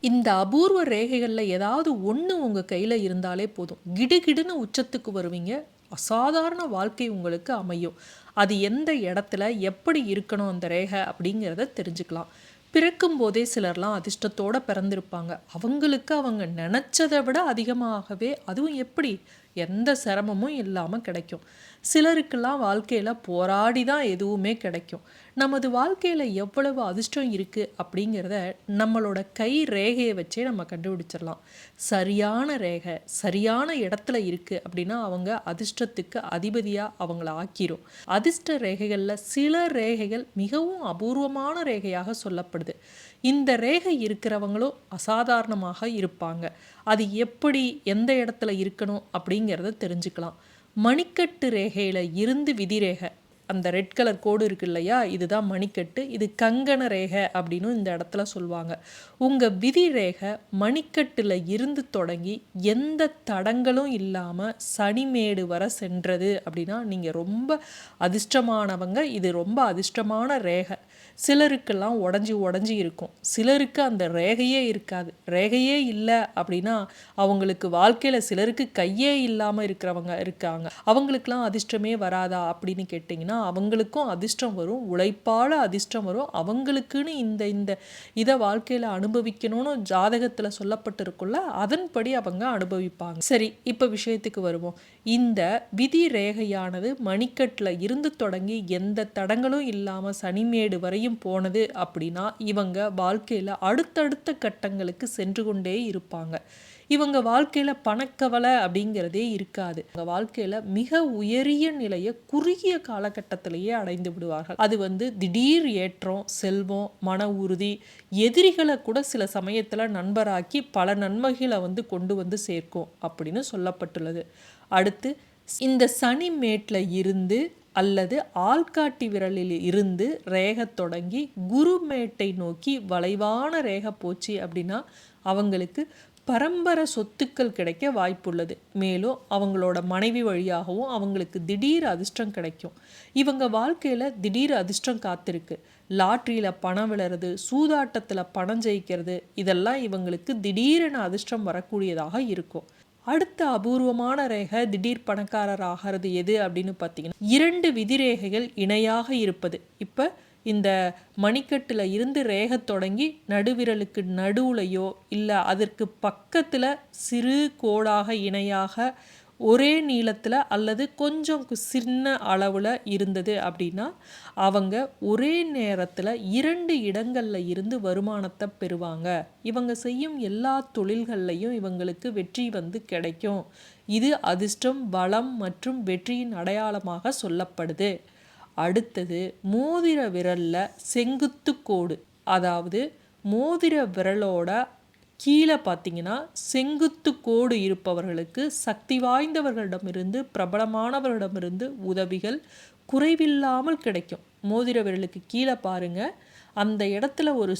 இந்த அபூர்வ ரேகைகளில் ஏதாவது ஒன்று உங்கள் கையில் இருந்தாலே போதும். கிடுகிடுன்னு உச்சத்துக்கு வருவீங்க. அசாதாரண வாழ்க்கை உங்களுக்கு அமையும். அது எந்த இடத்துல எப்படி இருக்கணும் அந்த ரேகை அப்படிங்கிறத தெரிஞ்சுக்கலாம். பிறக்கும் போதே சிலர்லாம் அதிர்ஷ்டத்தோடு பிறந்திருப்பாங்க. அவங்களுக்கு அவங்க நினச்சதை விட அதிகமாகவே அதுவும் எப்படி? எந்த சிரமமும் இல்லாமல் கிடைக்கும். சிலருக்கெல்லாம் வாழ்க்கையில் போராடி தான் எதுவுமே கிடைக்கும். நமது வாழ்க்கையில் எவ்வளவு அதிர்ஷ்டம் இருக்குது அப்படிங்கிறத நம்மளோட கை ரேகையை வச்சே நம்ம கண்டுபிடிச்சிடலாம். சரியான ரேகை சரியான இடத்துல இருக்குது அப்படின்னா அவங்க அதிர்ஷ்டத்துக்கு அதிபதியாக அவங்கள ஆக்கிரும். அதிர்ஷ்ட ரேகைகளில் சில ரேகைகள் மிகவும் அபூர்வமான ரேகையாக சொல்லப்படுது. இந்த ரேகை இருக்கிறவங்களும் அசாதாரணமாக இருப்பாங்க. அது எப்படி எந்த இடத்துல இருக்கணும் அப்படிங்கிறத தெரிஞ்சுக்கலாம். மணிக்கட்டு ரேகையில் இருந்து விதிரேகை அந்த ரெட் கலர் கோடு இருக்கு இல்லையா? இதுதான் மணிக்கட்டு. இது கங்கண ரேகை அப்படின்னு இந்த இடத்துல சொல்லுவாங்க. உங்கள் விதி ரேகை மணிக்கட்டில் இருந்து தொடங்கி எந்த தடங்களும் இல்லாமல் சனிமேடு வர சென்றது அப்படின்னா நீங்கள் ரொம்ப அதிர்ஷ்டமானவங்க. இது ரொம்ப அதிர்ஷ்டமான ரேகை. சிலருக்கெல்லாம் உடஞ்சி உடஞ்சி இருக்கும். சிலருக்கு அந்த ரேகையே இருக்காது. ரேகையே இல்லை அப்படின்னா அவங்களுக்கு வாழ்க்கையில் சிலருக்கு கையே இல்லாமல் இருக்கிறவங்க இருக்காங்க. அவங்களுக்கெல்லாம் அதிர்ஷ்டமே வராதா அப்படின்னு கேட்டிங்கன்னா அவங்களுக்கும் அதிர்ஷ்டம் வரும். உழைப்பால் அதிர்ஷ்டம் வரும். அவங்களுக்குன்னு இந்த இந்த இதை வாழ்க்கையில் அனுபவிக்கணும்னு ஜாதகத்தில் சொல்லப்பட்டிருக்குள்ள அதன்படி அவங்க அனுபவிப்பாங்க. சரி இப்போ விஷயத்துக்கு வருவோம். இந்த விதி ரேகையானது மணிக்கட்டில் இருந்து தொடங்கி எந்த தடங்களும் இல்லாமல் சனிமேடு வரையும் போனது அப்படின்னா இவங்க வாழ்க்கையில் அடுத்தடுத்த கட்டங்களுக்கு சென்று கொண்டே இருப்பாங்க. இவங்க வாழ்க்கையில் பணக்கவலை அப்படிங்கிறதே இருக்காது. அவங்க வாழ்க்கையில் மிக உயரிய நிலையை குறுகிய காலகட்டத்திலேயே அடைந்து விடுவார்கள். அது வந்து திடீர் ஏற்றம் செல்வம் மன உறுதி எதிரிகளை கூட சில சமயத்தில் நண்பராக்கி பல நன்மைகளை வந்து கொண்டு வந்து சேர்க்கும் அப்படின்னு சொல்லப்பட்டுள்ளது. அடுத்து இந்த சனி மேட்டில் இருந்து அல்லது ஆள்காட்டி விரலில் இருந்து ரேகை தொடங்கி குருமேட்டை நோக்கி வளைவான ரேகை போச்சு அப்படின்னா அவங்களுக்கு பரம்பரை சொத்துக்கள் கிடைக்க வாய்ப்புள்ளது. மேலும் அவங்களோட மனைவி வழியாகவும் அவங்களுக்கு திடீர் அதிர்ஷ்டம் கிடைக்கும். இவங்க வாழ்க்கையில் திடீர் அதிர்ஷ்டம் காத்திருக்கு. லாட்ரியில் பணம் விழுறது சூதாட்டத்தில் பணம் ஜெயிக்கிறது இதெல்லாம் இவங்களுக்கு திடீரென அதிர்ஷ்டம் வரக்கூடியதாக இருக்கும். அடுத்த அபூர்வமான ரேகை திடீர் பணக்காரர் ஆகிறது எது அப்படின்னு பார்த்தீங்கன்னா இரண்டு விதிரேகைகள் இணையாக இருப்பது. இப்போ இந்த மணிக்கட்டில் இருந்து ரேகை தொடங்கி நடுவிரலுக்கு நடுவுலையோ இல்லை அதற்கு பக்கத்தில் சிறு கோடாக இணையாக ஒரே நீளத்தில் அல்லது கொஞ்சம் சின்ன அளவில் இருந்தது அப்படின்னா அவங்க ஒரே நேரத்தில் இரண்டு இடங்களில் இருந்து வருமானத்தை பெறுவாங்க. இவங்க செய்யும் எல்லா தொழில்கள்லையும் இவங்களுக்கு வெற்றி வந்து கிடைக்கும். இது அதிர்ஷ்டம் பலம் மற்றும் வெற்றியின் அடையாளமாக சொல்லப்படுது. அடுத்தது மோதிர விரலில் செங்குத்து கோடு அதாவது மோதிர விரலோட கீழே பார்த்தீங்கன்னா செங்குத்து கோடு இருப்பவர்களுக்கு சக்தி வாய்ந்தவர்களிடமிருந்து பிரபலமானவர்களிடமிருந்து உதவிகள் குறைவில்லாமல் கிடைக்கும். மோதிர விரலுக்கு கீழே பாருங்கள் அந்த இடத்துல ஒரு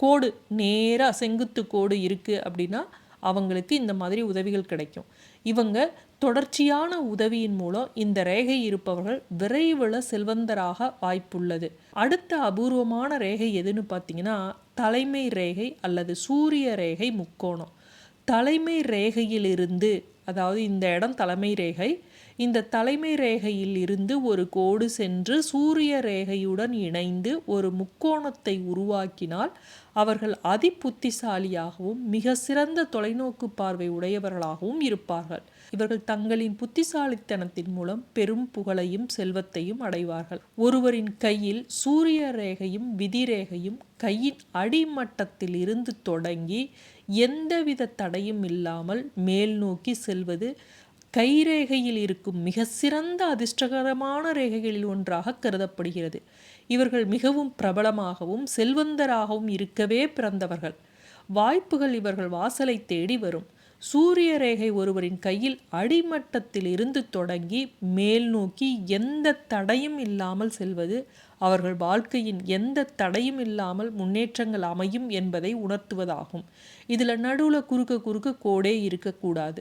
கோடு நேராக செங்குத்து கோடு இருக்குது அப்படின்னா அவங்களுக்கு இந்த மாதிரி உதவிகள் கிடைக்கும். இவங்க தொடர்ச்சியான உதவியின் மூலம் இந்த ரேகை இருப்பவர்கள் விரைவில் செல்வந்தராக வாய்ப்புள்ளது. அடுத்த அபூர்வமான ரேகை எதுன்னு பார்த்தீங்கன்னா தலைமை ரேகை அல்லது சூரிய ரேகை முக்கோணம். தலைமை ரேகையிலிருந்து அதாவது இந்த இடம் தலைமை ரேகை இந்த தலைமை ரேகையில் இருந்து ஒரு கோடு சென்று சூரிய ரேகையுடன் இணைந்து ஒரு முக்கோணத்தை உருவாக்கினால் அவர்கள் அதி புத்திசாலியாகவும் மிக சிறந்த தொலைநோக்கு பார்வை உடையவர்களாகவும் இருப்பார்கள். இவர்கள் தங்களின் புத்திசாலித்தனத்தின் மூலம் பெரும் புகழையும் செல்வத்தையும் அடைவார்கள். ஒருவரின் கையில் சூரிய ரேகையும் விதிரேகையும் கையின் அடிமட்டத்தில் இருந்து தொடங்கி எந்தவித தடையும் இல்லாமல் மேல் நோக்கி செல்வது கைரேகையில் இருக்கும் மிக சிறந்த அதிர்ஷ்டகரமான ரேகைகளில் ஒன்றாக கருதப்படுகிறது. இவர்கள் மிகவும் பிரபலமாகவும் செல்வந்தராகவும் இருக்கவே பிறந்தவர்கள். வாய்ப்புகள் இவர்கள் வாசலை தேடி வரும். சூரிய ரேகை ஒருவரின் கையில் அடிமட்டத்தில் இருந்து தொடங்கி மேல் நோக்கி எந்த தடையும் இல்லாமல் செல்வது அவர்கள் வாழ்க்கையின் எந்த தடையும் இல்லாமல் முன்னேற்றங்கள் அமையும் என்பதை உணர்த்துவதாகும். இதில் நடுவில் குறுக்க குறுக்க கோடே இருக்கக்கூடாது.